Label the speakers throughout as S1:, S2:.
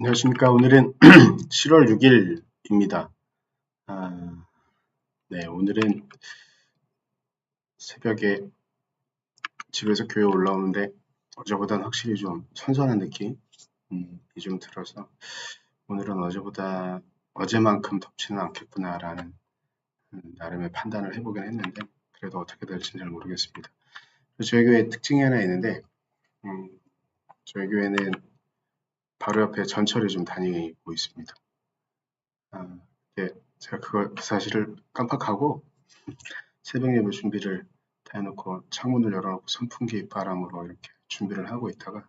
S1: 안녕하십니까. 오늘은 7월 6일입니다. 아, 네, 오늘은 새벽에 집에서 교회 올라오는데 어제보다는 확실히 좀 선선한 느낌이 좀 들어서 오늘은 어제보다 어제만큼 덥지는 않겠구나라는 음, 나름의 판단을 해보긴 했는데 그래도 어떻게 될지는 잘 모르겠습니다. 저희 교회 특징이 하나 있는데 음, 저희 교회는 바로 옆에 전철이 좀 다니고 있습니다. 아, 예, 제가 그걸 그 사실을 깜빡하고 새벽 예배 준비를 다 해놓고 창문을 열어놓고 선풍기 바람으로 이렇게 준비를 하고 있다가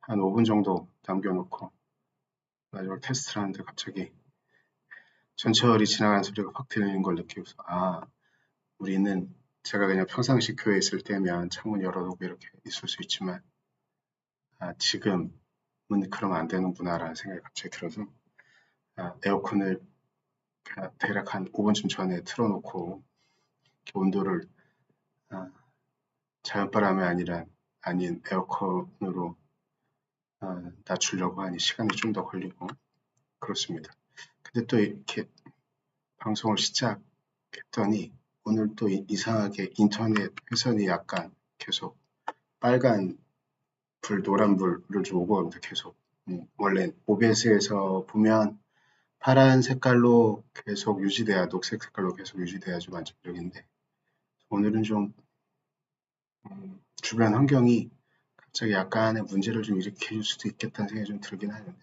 S1: 한 5분 정도 남겨놓고 마지막 테스트를 하는데 갑자기 전철이 지나가는 소리가 확 들리는 걸 느끼고서 아 우리는 제가 그냥 평상시 교회에 있을 때면 창문 열어놓고 이렇게 있을 수 있지만 아 지금 그러면 안 되는구나라는 생각이 갑자기 들어서 아, 에어컨을 대략 한 5분쯤 전에 틀어놓고 온도를 아, 자연바람이 아니라 아닌 에어컨으로 아, 낮추려고 하니 시간이 좀 더 걸리고 그렇습니다. 근데 또 이렇게 방송을 시작했더니 오늘 또 이상하게 인터넷 회선이 약간 계속 빨간 불, 노란 불을 좀 오고 갑니다. 계속. 음, 원래 OBS에서 보면 파란 색깔로 계속 유지돼야, 녹색 색깔로 계속 유지돼야 좀 안정적인데, 오늘은 좀, 음, 주변 환경이 갑자기 약간의 문제를 좀 일으켜 줄 수도 있겠다는 생각이 좀 들긴 하는데,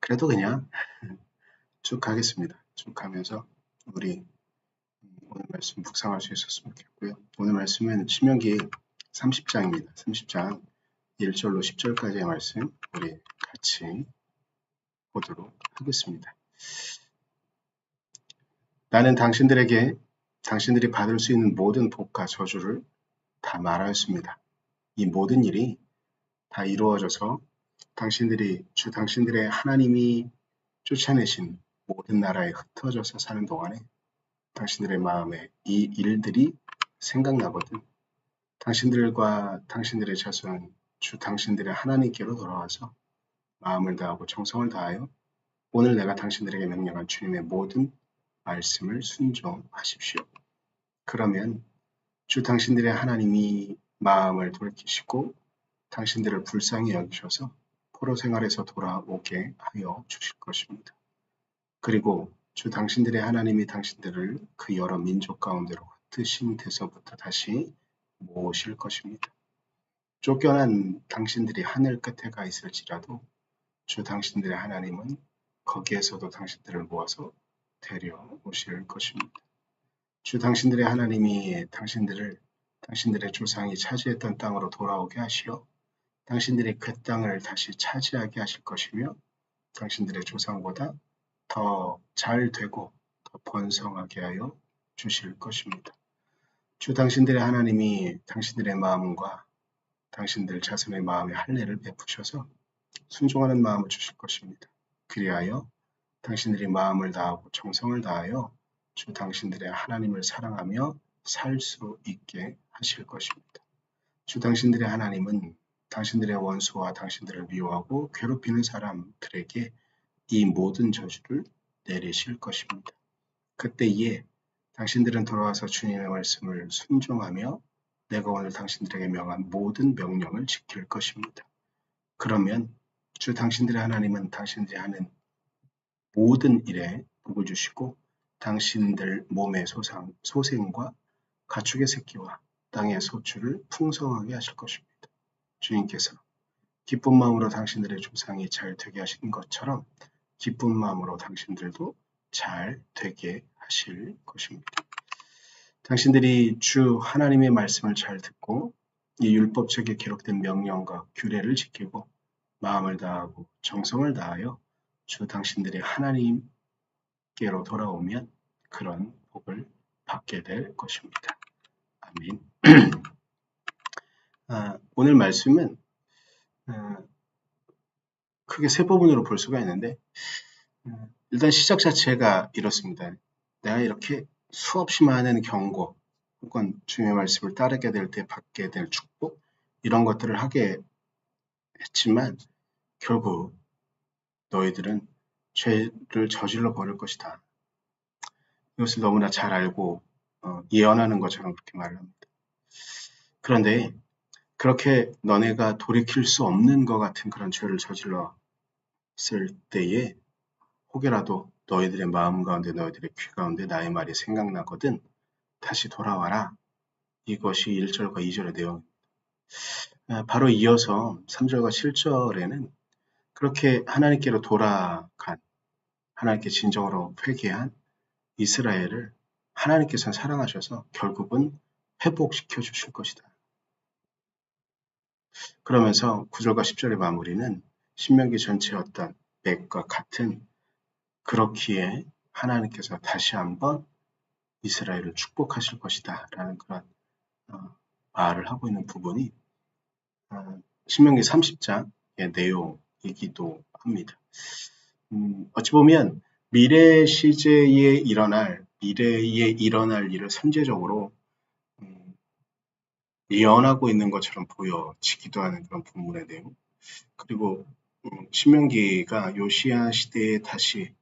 S1: 그래도 그냥 쭉 가겠습니다. 쭉 가면서 우리 오늘 말씀 묵상할 수 있었으면 좋겠고요. 오늘 말씀은 신명기 30장입니다. 30장 1절로 10절까지의 말씀 우리 같이 보도록 하겠습니다. 나는 당신들에게 당신들이 받을 수 있는 모든 복과 저주를 다 말하였습니다. 이 모든 일이 다 이루어져서 당신들이 주 당신들의 하나님이 쫓아내신 모든 나라에 흩어져서 사는 동안에 당신들의 마음에 이 일들이 생각나거든. 당신들과 당신들의 자손 주 당신들의 하나님께로 돌아와서 마음을 다하고 정성을 다하여 오늘 내가 당신들에게 명령한 주님의 모든 말씀을 순종하십시오. 그러면 주 당신들의 하나님이 마음을 돌이키시고 당신들을 불쌍히 여기셔서 포로 생활에서 돌아오게 하여 주실 것입니다. 그리고 주 당신들의 하나님이 당신들을 그 여러 민족 가운데로 흩으신 데서부터 다시 모으실 것입니다. 쫓겨난 당신들이 하늘 끝에 가 있을지라도 주 당신들의 하나님은 거기에서도 당신들을 모아서 데려오실 것입니다. 주 당신들의 하나님이 당신들을 당신들의 조상이 차지했던 땅으로 돌아오게 하시어 당신들이 그 땅을 다시 차지하게 하실 것이며 당신들의 조상보다 더 잘 되고 더 번성하게 하여 주실 것입니다. 주 당신들의 하나님이 당신들의 마음과 당신들 자손의 마음에 할례를 베푸셔서 순종하는 마음을 주실 것입니다. 그리하여 당신들이 마음을 다하고 정성을 다하여 주 당신들의 하나님을 사랑하며 살 수 있게 하실 것입니다. 주 당신들의 하나님은 당신들의 원수와 당신들을 미워하고 괴롭히는 사람들에게 이 모든 저주를 내리실 것입니다. 그때에 당신들은 돌아와서 주님의 말씀을 순종하며 내가 오늘 당신들에게 명한 모든 명령을 지킬 것입니다. 그러면 주 당신들의 하나님은 당신들이 하는 모든 일에 복을 주시고 당신들 몸의 소상, 소생과 가축의 새끼와 땅의 소출을 풍성하게 하실 것입니다. 주님께서 기쁜 마음으로 당신들의 조상이 잘 되게 하신 것처럼 기쁜 마음으로 당신들도 잘 되게 하실 것입니다. 당신들이 주 하나님의 말씀을 잘 듣고 이 율법책에 기록된 명령과 규례를 지키고 마음을 다하고 정성을 다하여 주 당신들의 하나님께로 돌아오면 그런 복을 받게 될 것입니다. 아멘. 아, 오늘 말씀은 아, 크게 세 부분으로 볼 수가 있는데 아, 일단 시작 자체가 이렇습니다. 내가 이렇게 수없이 많은 경고 혹은 주님의 말씀을 따르게 될 때 받게 될 축복 이런 것들을 하게 했지만 결국 너희들은 죄를 저질러 버릴 것이다. 이것을 너무나 잘 알고 어, 예언하는 것처럼 그렇게 말을 합니다. 그런데 그렇게 너네가 돌이킬 수 없는 것 같은 그런 죄를 저질렀을 때에 혹여라도 너희들의 마음 가운데 너희들의 귀 가운데 나의 말이 생각나거든 다시 돌아와라. 이것이 1절과 2절의 내용입니다. 아, 바로 이어서 3절과 7절에는 그렇게 하나님께로 돌아간 하나님께 진정으로 회개한 이스라엘을 하나님께서는 사랑하셔서 결국은 회복시켜 주실 것이다. 그러면서 9절과 10절의 마무리는 신명기 전체의 어떤 맥과 같은 그렇기에 하나님께서 다시 한번 이스라엘을 축복하실 것이다 라는 그런 어, 말을 하고 있는 부분이 어, 신명기 30장의 내용이기도 합니다. 음, 어찌 보면 미래 시제에 일어날 미래에 일어날 일을 선제적으로 음, 예언하고 있는 것처럼 보여지기도 하는 그런 본문의 내용. 그리고 음, 신명기가 요시아 시대에 다시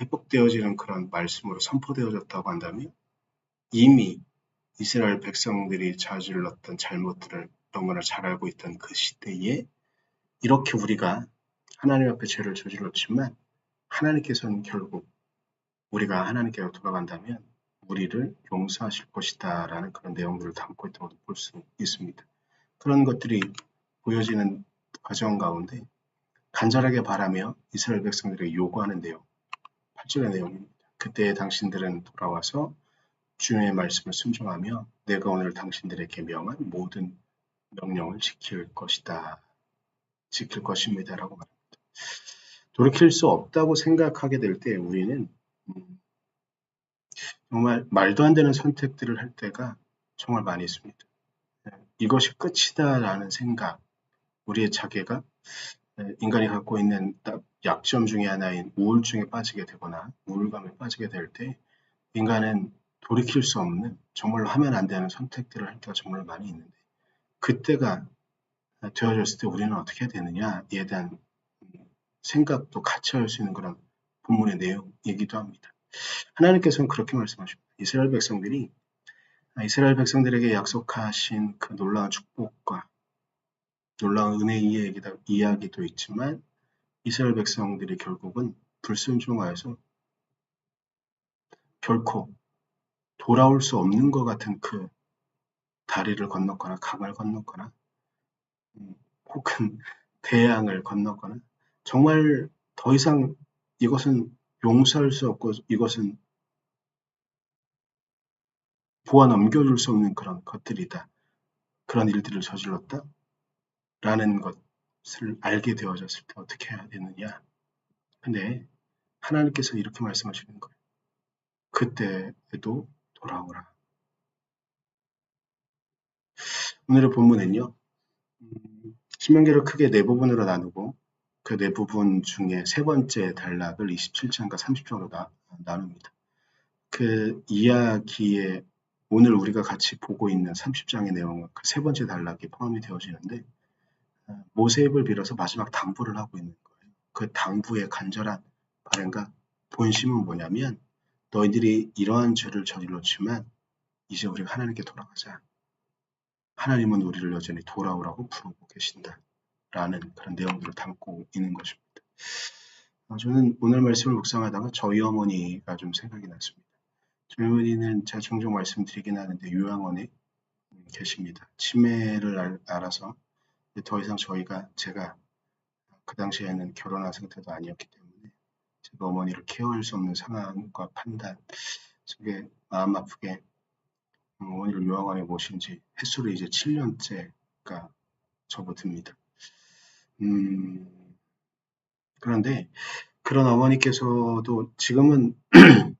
S1: 회복되어지는 그런 말씀으로 선포되어졌다고 한다면 이미 이스라엘 백성들이 저질렀던 잘못들을 너무나 잘 알고 있던 그 시대에 이렇게 우리가 하나님 앞에 죄를 저질렀지만 하나님께서는 결국 우리가 하나님께로 돌아간다면 우리를 용서하실 것이다 라는 그런 내용들을 담고 있다고 볼 수 있습니다. 그런 것들이 보여지는 과정 가운데 간절하게 바라며 이스라엘 백성들에게 요구하는 내용 8절의 내용입니다. 그때 당신들은 돌아와서 주의 말씀을 순종하며 내가 오늘 당신들에게 명한 모든 명령을 지킬 것이다. 지킬 것입니다. 라고 말합니다. 돌이킬 수 없다고 생각하게 될 때 우리는 음, 정말 말도 안 되는 선택들을 할 때가 정말 많이 있습니다. 네, 이것이 끝이다라는 생각, 우리의 자괴가 네, 인간이 갖고 있는 약점 중의 하나인 우울증에 빠지게 되거나 우울감에 빠지게 될 때 인간은 돌이킬 수 없는 정말로 하면 안 되는 선택들을 할 때가 정말 많이 있는데 그때가 되어졌을 때 우리는 어떻게 해야 되느냐에 대한 생각도 같이 할 수 있는 그런 본문의 내용이기도 합니다. 하나님께서는 그렇게 말씀하십니다. 이스라엘 백성들이 이스라엘 백성들에게 약속하신 그 놀라운 축복과 놀라운 은혜 이야기도 있지만 이스라엘 백성들이 결국은 불순종하여서 결코 돌아올 수 없는 것 같은 그 다리를 건넜거나 강을 건넜거나 음, 혹은 대양을 건넜거나 정말 더 이상 이것은 용서할 수 없고 이것은 보아 넘겨줄 수 없는 그런 것들이다. 그런 일들을 저질렀다. 라는 것을 알게 되어졌을 때 어떻게 해야 되느냐. 근데 하나님께서 이렇게 말씀하시는 거예요. 그때에도 돌아오라. 오늘의 본문은요. 음, 신명기를 크게 네 부분으로 나누고 그 네 부분 중에 세 번째 단락을 27장과 30장으로 나, 나눕니다. 그 이야기에 오늘 우리가 같이 보고 있는 30장의 내용은 그 세 번째 단락이 포함이 되어지는데 어, 모세입을 빌어서 마지막 당부를 하고 있는 거예요. 그 당부의 간절한 바람과 본심은 뭐냐면 너희들이 이러한 죄를 저질렀지만 이제 우리가 하나님께 돌아가자. 하나님은 우리를 여전히 돌아오라고 부르고 계신다. 라는 그런 내용들을 담고 있는 것입니다. 어, 저는 오늘 말씀을 묵상하다가 저희 어머니가 좀 생각이 났습니다. 저희 어머니는 제가 종종 말씀드리긴 하는데 요양원에 계십니다. 치매를 알아서 더 이상 저희가 제가 그 당시에는 결혼한 상태도 아니었기 때문에 제가 어머니를 케어할 수 없는 상황과 판단 속에 마음 아프게 어머니를 요양원에 모신 지 횟수로 이제 7년째가 접어듭니다. 음, 그런데 그런 어머니께서도 지금은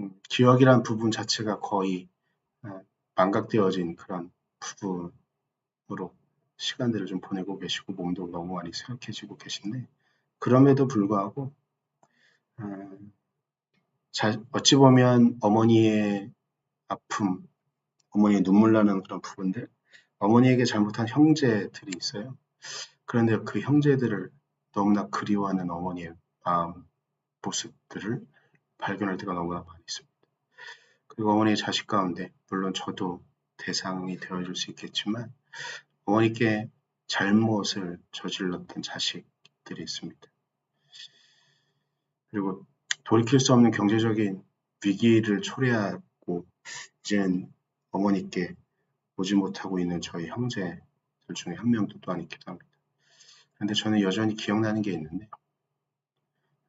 S1: 음, 기억이란 부분 자체가 거의 어, 망각되어진 그런 부분으로 시간들을 좀 보내고 계시고 몸도 너무 많이 쇠약해지고 계신데 그럼에도 불구하고 어, 자, 어찌 보면 어머니의 아픔, 어머니의 눈물 나는 그런 부분들, 어머니에게 잘못한 형제들이 있어요. 그런데 그 형제들을 너무나 그리워하는 어머니의 마음, 모습들을 발견할 때가 너무나 많이 있습니다. 그리고 어머니의 자식 가운데 물론 저도 대상이 되어줄 수 있겠지만 어머니께 잘못을 저질렀던 자식들이 있습니다. 그리고 돌이킬 수 없는 경제적인 위기를 초래하고 이젠 어머니께 오지 못하고 있는 저희 형제들 중에 한 명도 또한 있기도 합니다. 그런데 저는 여전히 기억나는 게 있는데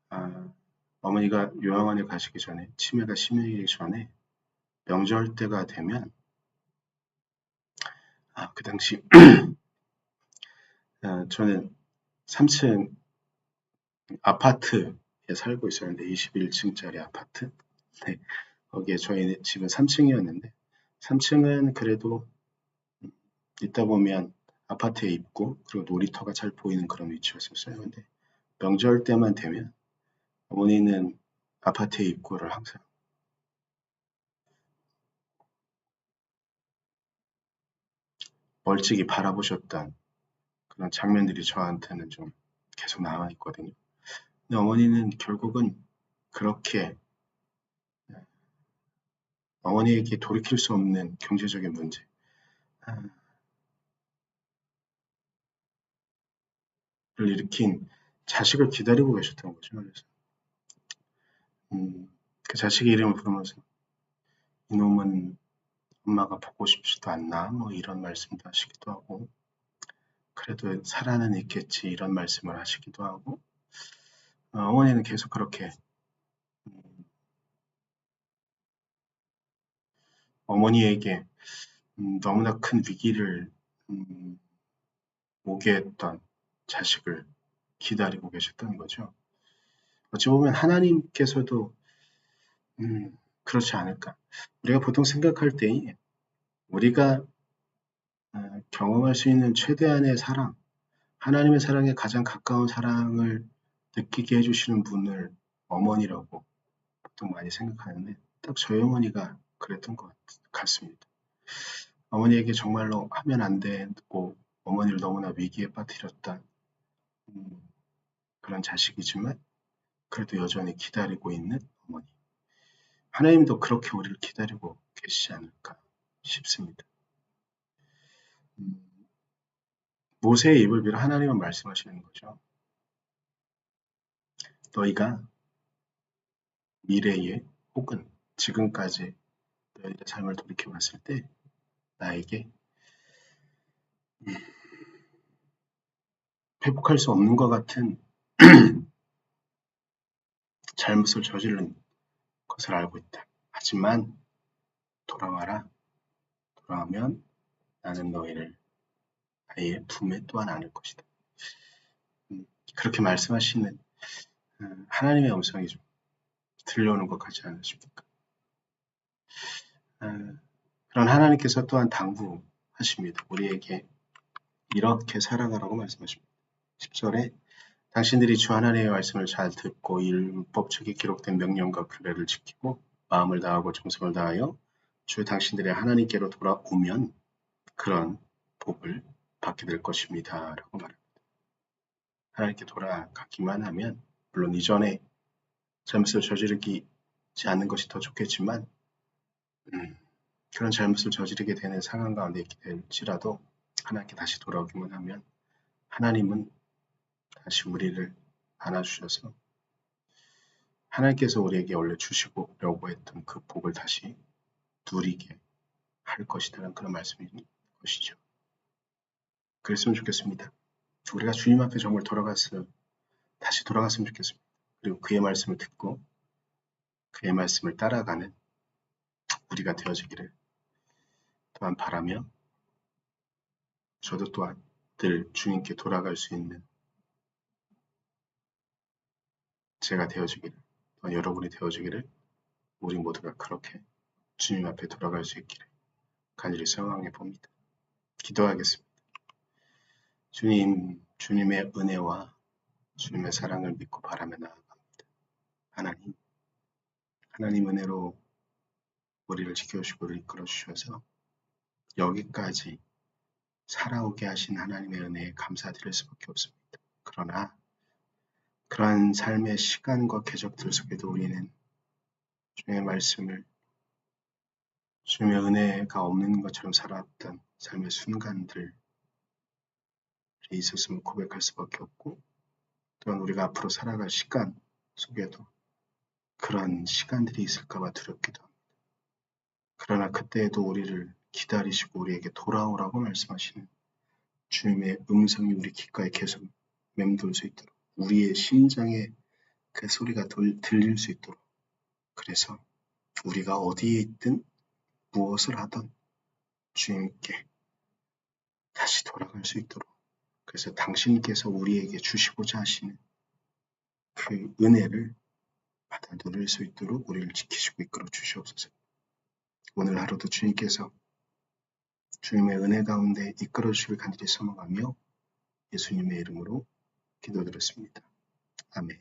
S1: 아, 어머니가 요양원에 가시기 전에 치매가 심해지기 전에 명절 때가 되면 아, 그 당시 아, 저는 3층 아파트에 살고 있었는데 21층짜리 아파트 네, 거기에 저희 집은 3층이었는데 3층은 그래도 있다 보면 아파트에 있고 그리고 놀이터가 잘 보이는 그런 위치였었어요. 근데 명절 때만 되면 어머니는 아파트의 입구를 항상 멀찍이 바라보셨던 그런 장면들이 저한테는 좀 계속 남아 있거든요. 근데 어머니는 결국은 그렇게 어머니에게 돌이킬 수 없는 경제적인 문제, 를 일으킨 자식을 기다리고 계셨던 거죠. 그래서 음, 그 자식의 이름을 부르면서 이놈은 엄마가 보고 싶지도 않나 뭐 이런 말씀도 하시기도 하고 그래도 살아는 있겠지 이런 말씀을 하시기도 하고 어, 어머니는 계속 그렇게 음, 어머니에게 음, 너무나 큰 위기를 음, 오게 했던 자식을 기다리고 계셨던 거죠. 어찌 보면 하나님께서도 음, 그렇지 않을까. 우리가 보통 생각할 때 우리가 어, 경험할 수 있는 최대한의 사랑, 하나님의 사랑에 가장 가까운 사랑을 느끼게 해주시는 분을 어머니라고 보통 많이 생각하는데 딱 저희 어머니가 그랬던 것 같습니다. 어머니에게 정말로 하면 안 되고 어머니를 너무나 위기에 빠뜨렸던 음, 그런 자식이지만 그래도 여전히 기다리고 있는. 하나님도 그렇게 우리를 기다리고 계시지 않을까 싶습니다. 음, 모세의 입을 빌어 하나님은 말씀하시는 거죠. 너희가 미래에 혹은 지금까지 너희의 삶을 돌이켜 봤을 때 나에게 음, 회복할 수 없는 것 같은 잘못을 저지른 것을 알고 있다. 하지만 돌아와라. 돌아오면 나는 너희를 아예 품에 또한 안을 것이다. 음, 그렇게 말씀하시는 음, 하나님의 음성이 좀 들려오는 것 같지 않으십니까? 음, 그런 하나님께서 또한 당부하십니다. 우리에게 이렇게 살아가라고 말씀하십니다. 10절에 당신들이 주 하나님의 말씀을 잘 듣고 율법책에 기록된 명령과 규례를 지키고 마음을 다하고 정성을 다하여 주 당신들의 하나님께로 돌아오면 그런 복을 받게 될 것입니다. 라고 말합니다. 하나님께 돌아가기만 하면 물론 이전에 잘못을 저지르지 않는 것이 더 좋겠지만 음, 그런 잘못을 저지르게 되는 상황 가운데 있게 될지라도 하나님께 다시 돌아오기만 하면 하나님은 다시 우리를 안아주셔서 하나님께서 우리에게 원래 주시려고 했던 그 복을 다시 누리게 할 것이라는 그런 말씀인 것이죠. 그랬으면 좋겠습니다. 우리가 주님 앞에 정말 돌아갔으면 다시 돌아갔으면 좋겠습니다. 그리고 그의 말씀을 듣고 그의 말씀을 따라가는 우리가 되어지기를 또한 바라며 저도 또한 늘 주님께 돌아갈 수 있는 제가 되어주기를, 여러분이 되어주기를 우리 모두가 그렇게 주님 앞에 돌아갈 수 있기를 간절히 소망해 봅니다. 기도하겠습니다. 주님, 주님의 은혜와 주님의 사랑을 믿고 바라며 나아갑니다. 하나님, 하나님 은혜로 우리를 지켜주시고 이끌어 주셔서 여기까지 살아오게 하신 하나님의 은혜에 감사드릴 수밖에 없습니다. 그러나 그러한 삶의 시간과 궤적들 속에도 우리는 주의 말씀을 주님의 은혜가 없는 것처럼 살아왔던 삶의 순간들이 있었음을 고백할 수밖에 없고 또한 우리가 앞으로 살아갈 시간 속에도 그런 시간들이 있을까봐 두렵기도 합니다. 그러나 그때에도 우리를 기다리시고 우리에게 돌아오라고 말씀하시는 주님의 음성이 우리 귓가에 계속 맴돌 수 있도록 우리의 심장에 그 소리가 들릴 수 있도록 그래서 우리가 어디에 있든 무엇을 하든 주님께 다시 돌아갈 수 있도록 그래서 당신께서 우리에게 주시고자 하시는 그 은혜를 받아 누릴 수 있도록 우리를 지키시고 이끌어 주시옵소서. 오늘 하루도 주님께서 주님의 은혜 가운데 이끌어 주시길 간절히 소망하며 예수님의 이름으로 기도드렸습니다. 아멘.